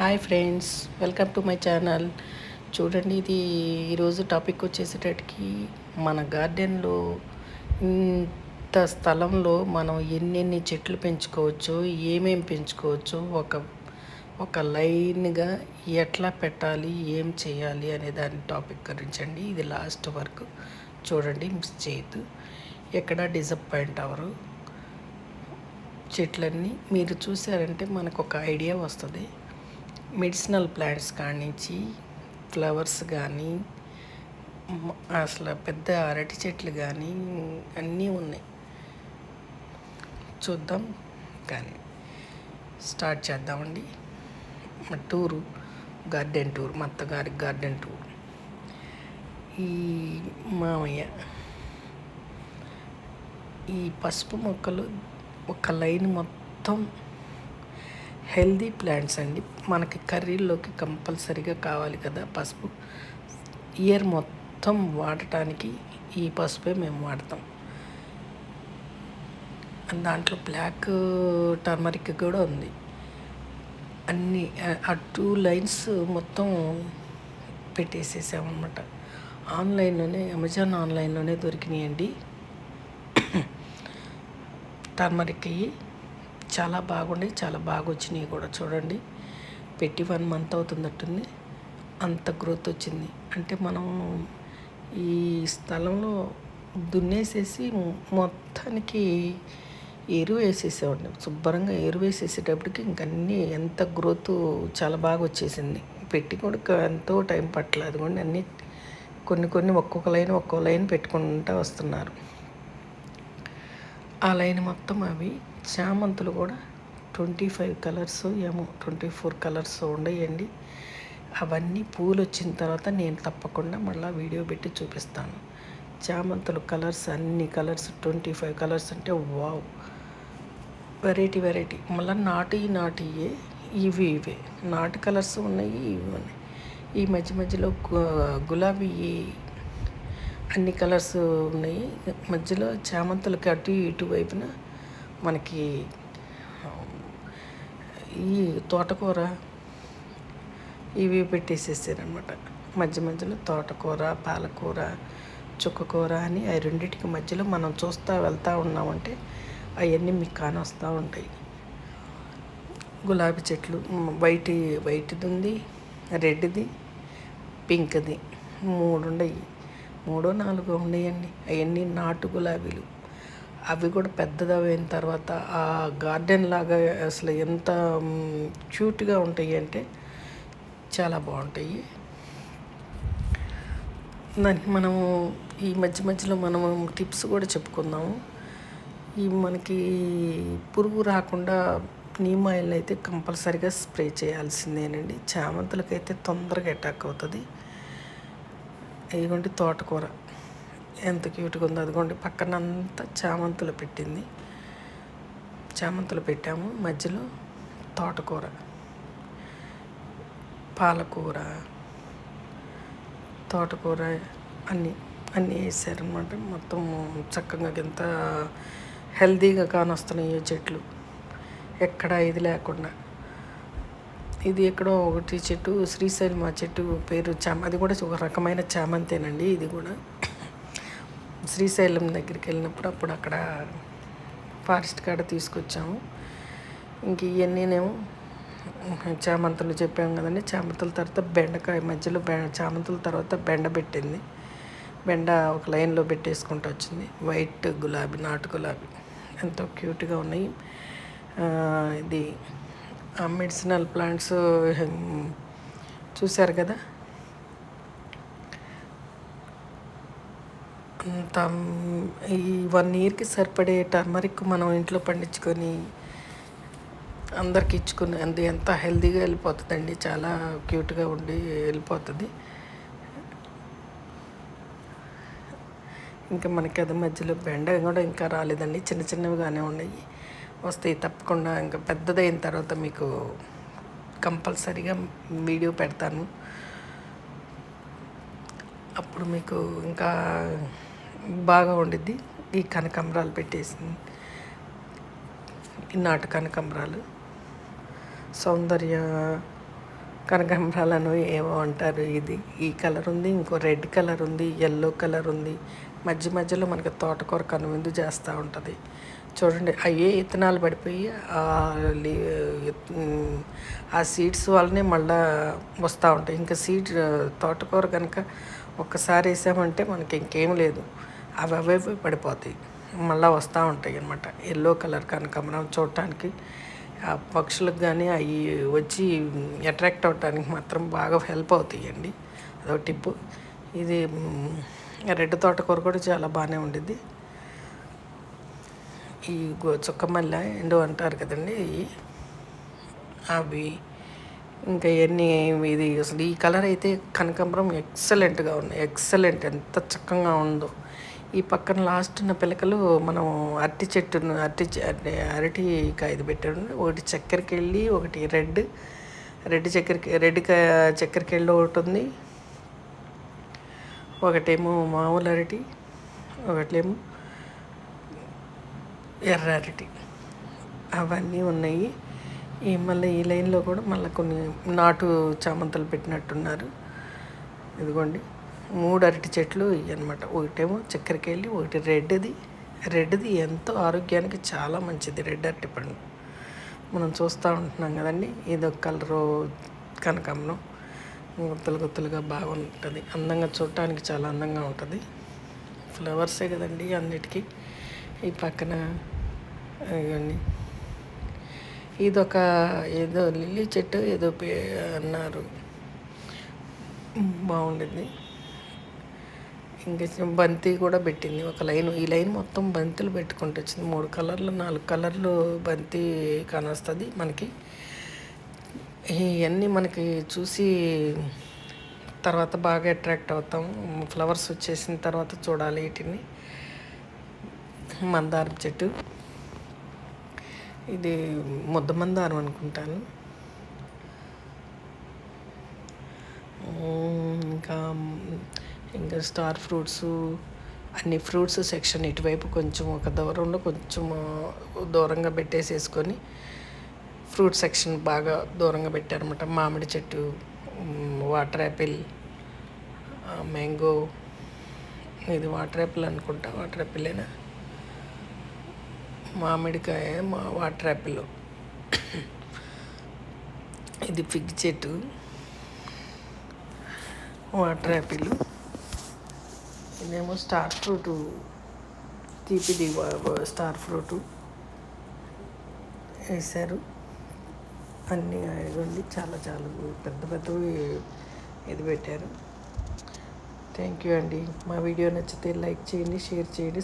Hi friends welcome to my channel చూడండి ఇది ఈరోజు టాపిక్ వచ్చేసేటట్టుకి మన గార్డెన్లో ఇంత స్థలంలో మనం ఎన్నెన్ని చెట్లు పెంచుకోవచ్చు ఏమేమి పెంచుకోవచ్చు ఒక ఒక లైన్గా ఎట్లా పెట్టాలి ఏం చేయాలి అనే దాని టాపిక్ గురించి అండి ఇది లాస్ట్ వరకు చూడండి మిస్ చేయొద్దు ఎక్కడ డిసప్పాయింట్ అవరు చెట్లన్నీ మీరు చూసారంటే మనకు ఒక ఐడియా వస్తుంది. మెడిసినల్ ప్లాంట్స్ కానించి ఫ్లవర్స్ కానీ అసలు పెద్ద అరటి చెట్లు కానీ అన్నీ ఉన్నాయి. చూద్దాం. కానీ స్టార్ట్ చేద్దామండి. మా టూరు గార్డెన్ టూర్ మా అత్తగారి గార్డెన్ టూర్. ఈ మామయ్య ఈ పసుపు మొక్కలు ఒక లైన్ మొత్తం హెల్దీ ప్లాంట్స్ అండి. మనకి కర్రీల్లోకి కంపల్సరీగా కావాలి కదా పసుపు. ఇయర్ మొత్తం వాడటానికి ఈ పసుపే మేము వాడతాం. దాంట్లో బ్లాక్ టర్మరిక్ కూడా ఉంది. అన్ని ఆ- ఆ టూ లైన్స్ మొత్తం పెట్టేసేసామన్నమాట. ఆన్లైన్లోనే అమెజాన్ ఆన్లైన్లోనే దొరికినాయండి. టర్మరిక్ అయ్యి చాలా బాగున్నాయి చాలా బాగా వచ్చినాయి కూడా. చూడండి పెట్టి వన్ మంత్ అవుతుందట్టుంది. అంత గ్రోత్ వచ్చింది. అంటే మనం ఈ స్థలంలో దున్నేసేసి మొత్తానికి ఎరువు వేసేసేవాడిని. శుభ్రంగా ఎరువు వేసేసేటప్పటికి ఇంకన్నీ ఎంత గ్రోత్ చాలా బాగా వచ్చేసింది పెట్టి కూడా ఎంతో టైం పట్టలేదు. అది కూడా అన్నీ కొన్ని కొన్ని ఒక్కొక్క లైన్ ఒక్కొక్క లైన్ పెట్టుకుంటూ వస్తున్నారు. ఆ లైన్ మొత్తం అవి చామంతులు కూడా ట్వంటీ ఫైవ్ కలర్స్ ఏమో ట్వంటీ ఫోర్ కలర్స్ ఉండయండి. అవన్నీ పూలు వచ్చిన తర్వాత నేను తప్పకుండా మళ్ళీ వీడియో పెట్టి చూపిస్తాను. చామంతులు కలర్స్ అన్ని కలర్స్ ట్వంటీ ఫైవ్ కలర్స్ అంటే వావ్. Variety variety. మళ్ళీ నాటి నాటియే ఇవి ఇవే. నాటు కలర్స్ ఉన్నాయి ఇవి ఉన్నాయి. ఈ మధ్య మధ్యలో గులాబీ అన్ని కలర్స్ ఉన్నాయి. మధ్యలో చామంతులకి అటు ఇటు వైపున మనకి ఈ తోటకూర ఇవి పెట్టేసేసారనమాట మధ్య మధ్యలో తోటకూర పాలకూర చుక్కకూర అని ఆ రెండింటికి మధ్యలో మనం చూస్తూ వెళ్తూ ఉన్నామంటే అవన్నీ మీకు కానొస్తూ ఉంటాయి. గులాబీ చెట్లు వైట్ వైట్ది ఉంది రెడ్ది పింక్ది. మూడు ఉన్నాయి మూడో నాలుగో ఉన్నాయండి అవన్నీ నాటు గులాబీలు. అవి కూడా పెద్దదవైన తర్వాత ఆ గార్డెన్ లాగా అసలు ఎంత క్యూట్గా ఉంటాయి అంటే చాలా బాగుంటాయి. దానికి మనము ఈ మధ్య మధ్యలో మనము టిప్స్ కూడా చెప్పుకుందాము. ఈ మనకి పురుగు రాకుండా నీమ్ ఆయిల్ అయితే కంపల్సరీగా స్ప్రే చేయాల్సిందేనండి. చామంతులకైతే తొందరగా అటాక్ అవుతుంది. ఇదిగోండి తోటకూర. ఎంత క్యూట్గా ఉందో అదిగోండి పక్కన అంతా చామంతులు పెట్టింది. చామంతులు పెట్టాము. మధ్యలో తోటకూర పాలకూర తోటకూర అన్నీ అన్నీ వేసారనమాట మొత్తం చక్కగా ఎంత హెల్తీగా కానొస్తున్నాయి చెట్లు. ఎక్కడ ఇది లేకుండా. ఇది ఎక్కడో ఒకటి చెట్టు శ్రీశైలం ఆ చెట్టు పేరు చామ అది కూడా ఒక రకమైన చామంతేనండి ఇది కూడా. శ్రీశైలం దగ్గరికి వెళ్ళినప్పుడు అప్పుడు అక్కడ ఫారెస్ట్ కాడ తీసుకొచ్చాము. ఇంక ఇవన్నీనేమో చామంతులు చెప్పాము కదండి. చామంతుల తర్వాత బెండకాయ మధ్యలో బె చామంతుల తర్వాత బెండ పెట్టింది. బెండ ఒక లైన్లో పెట్టేసుకుంటూ వచ్చింది. వైట్ గులాబీ నాటు గులాబీ ఎంతో క్యూట్గా ఉన్నాయి. ఆ, ఇది మెడిసినల్ ప్లాంట్స్ చూశారు కదా? తమ్ ఈ వన్ ఇయర్కి సరిపడే టర్మరిక్ మనం ఇంట్లో పండించుకొని అందరికి ఇచ్చుకుని అది ఎంత హెల్తీగా వెళ్ళిపోతుందండి చాలా క్యూట్గా ఉండి వెళ్ళిపోతుంది. ఇంకా మనకి అది మధ్యలో బెండ కూడా ఇంకా రాలేదండి చిన్న చిన్నవిగానే ఉన్నాయి. వస్తాయి తప్పకుండా ఇంకా పెద్దదైన తర్వాత మీకు కంపల్సరీగా వీడియో పెడతాను. అప్పుడు మీకు ఇంకా బాగా ఉండిద్ది. ఈ కనకాంబరాలు పెట్టేసింది. ఈ నాటు కనకాంబరాలు. సౌందర్య కనకాంబరాలను ఏమో అంటారు ఇది. ఈ కలర్ ఉంది ఇంకో రెడ్ కలర్ ఉంది ఎల్లో కలర్ ఉంది. మధ్య మధ్యలో మనకి తోటకూర కనువిందు చేస్తూ ఉంటుంది. చూడండి అయ్యే ఇత్తనాలు పడిపోయి ఆ ఆ సీడ్స్ వల్లనే మళ్ళా వస్తూ ఉంటాయి. ఇంకా సీడ్ తోటకూర కనుక ఒక్కసారి వేసామంటే మనకి ఇంకేం లేదు. అవి అవే పడిపోతాయి. మళ్ళీ వస్తూ ఉంటాయి అన్నమాట. ఎల్లో కలర్ కనకాంబరం చూడటానికి ఆ పక్షులకు కానీ అవి వచ్చి అట్రాక్ట్ అవ్వటానికి మాత్రం బాగా హెల్ప్ అవుతాయండి. అదో టిప్పు ఇది రెడ్ తోటకూర కూడా చాలా బాగానే ఉండిద్ది. ఈ చుక్కమల్ల ఎండు అంటారు కదండి అవి ఇంకా ఇవన్నీ ఇది అసలు ఈ కలర్ అయితే కనకాంబరం ఎక్సలెంట్గా ఉన్నాయి. ఎక్సలెంట్. ఎంత చక్కగా ఉందో. ఈ పక్కన లాస్ట్ ఉన్న పిలకలు మనం అరటి చెట్టును అరటి చె- అరటి అరటి కాయది పెట్టాడు ఒకటి చక్కెరకి వెళ్ళి ఒకటి రెడ్ రెడ్ చక్కెరకి రెడ్ కా- చక్కెరకి వెళ్ళి ఒకటి ఉంది. ఒకటేమో మామూలు అరటి ఒకటేమో ఎర్ర అరటి. అవన్నీ ఉన్నాయి. ఈ మళ్ళీ ఈ లైన్లో కూడా మళ్ళీ కొన్ని నాటు చామంతులు పెట్టినట్టున్నారు. ఇదిగోండి. మూడు అరటి చెట్లు ఇవి అనమాట ఒకటేమో చక్కెరకేళి ఒకటి రెడ్ది రెడ్ది ఎంతో ఆరోగ్యానికి చాలా మంచిది రెడ్ అరటి పండు. మనం చూస్తూ ఉంటున్నాం కదండి ఇది ఒక కలరు కనకాంబరం గుత్తులు గుత్తులుగా బాగుంటుంది. అందంగా చూడటానికి చాలా అందంగా ఉంటుంది. ఫ్లవర్సే కదండి అన్నిటికీ. ఈ పక్కన ఇవన్నీ ఇదొక ఏదో లిల్లీ చెట్టు ఏదో పే అన్నారు. బాగుండింది. ఇంకా బంతి కూడా పెట్టింది. ఒక లైన్ ఈ లైన్ మొత్తం బంతులు పెట్టుకుంటూ వచ్చింది. మూడు కలర్లు నాలుగు కలర్లు బంతి కానొస్తుంది మనకి. ఇవన్నీ మనకి చూసి తర్వాత బాగా అట్రాక్ట్ అవుతాం. ఫ్లవర్స్ వచ్చేసిన తర్వాత చూడాలి వీటిని. మందారం చెట్టు. ఇది ముద్ద మందారం అనుకుంటాను. ఇంకా ఇంకా స్టార్ ఫ్రూట్స్ అన్ని ఫ్రూట్స్ సెక్షన్ ఇటువైపు కొంచెం ఒక దూరంలో కొంచెం దూరంగా పెట్టేసేసుకొని ఫ్రూట్ సెక్షన్ బాగా దూరంగా పెట్టారనమాట మామిడి చెట్టు వాటర్ యాపిల్ మ్యాంగో ఇది వాటర్ యాపిల్ అనుకుంటా. వాటర్ యాపిలేనా మామిడికాయ మా వాటర్ యాపిల్. ఇది ఫిగ్ చెట్టు. Water apple. ఇదేమో స్టార్ ఫ్రూట్ తీపిది స్టార్ ఫ్రూట్ వేశారు. అన్నీ ఇవ్వండి. చాలా చాలా పెద్ద పెద్దవి ఇది పెట్టారు. థ్యాంక్ యూ అండి. మా వీడియో నచ్చితే లైక్ చేయండి షేర్ చేయండి